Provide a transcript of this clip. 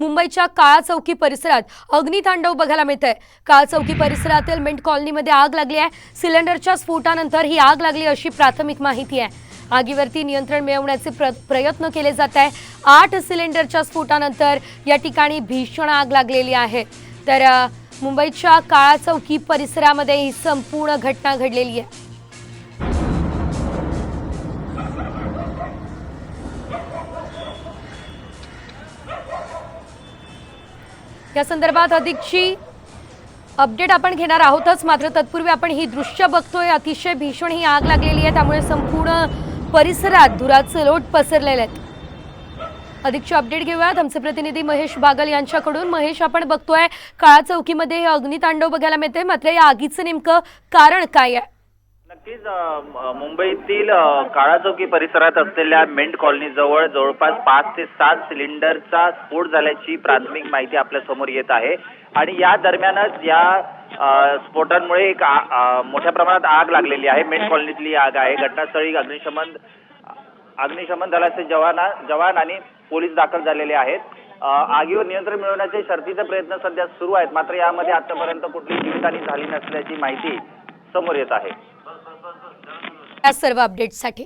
मुंबईच्या काळा चौकी परिसरात अग्नितांडव बघायला मिळत आहे काळा चौकी परिसरातील मिंट कॉलनीमध्ये आग लागली आहे. सिलेंडरच्या स्फोटानंतर ही आग लागली अशी प्राथमिक माहिती आहे. आगीवरती नियंत्रण मिळवण्याचे प्र प्रयत्न केले जात आहे. आठ सिलेंडरच्या स्फोटानंतर या ठिकाणी भीषण आग लागलेली आहे. तर मुंबईच्या काळा चौकी परिसरामध्ये ही संपूर्ण घटना घडलेली आहे. या संदर्भात अधिकची अपडेट आपण घेणार आहोतच. मात्र तत्पूर्वी आपण ही दृश्य बघतोय. अतिशय भीषण ही आग लागलेली आहे. त्यामुळे संपूर्ण परिसरात धुराचे लोट पसरलेले आहेत अधिकची अपडेट घेऊयात. आमचे प्रतिनिधी महेश बागल यांच्याकडून. महेश आपण बघतोय काळा चौकीमध्ये हे अग्नितांडव बघायला मिळते मात्र या आगीचं नेमकं कारण काय आहे? मुंबईतील काळाचौकी परिसरात असलेल्या मेंट कॉलनी जवळ जवळपास पाच ते सात सिलेंडरचा स्फोट झाल्याची प्राथमिक माहिती आपल्यासमोर येत आहे. आणि या दरम्यानच या स्फोटांमुळे एक मोठ्या प्रमाणात आग लागलेली आहे. मेंट कॉलनीतली आग आहे. घटनास्थळी अग्निशमन अग्निशमन दलाचे जवान जवान आणि पोलीस दाखल झालेले आहेत. आगीवर नियंत्रण मिळवण्याचे शर्तीचे प्रयत्न सध्या सुरू आहेत. मात्र यामध्ये आतापर्यंत कुठली जीवितहानी झाली नसल्याची माहिती समोर येत आहे. या सर्व अपडेट्ससाठी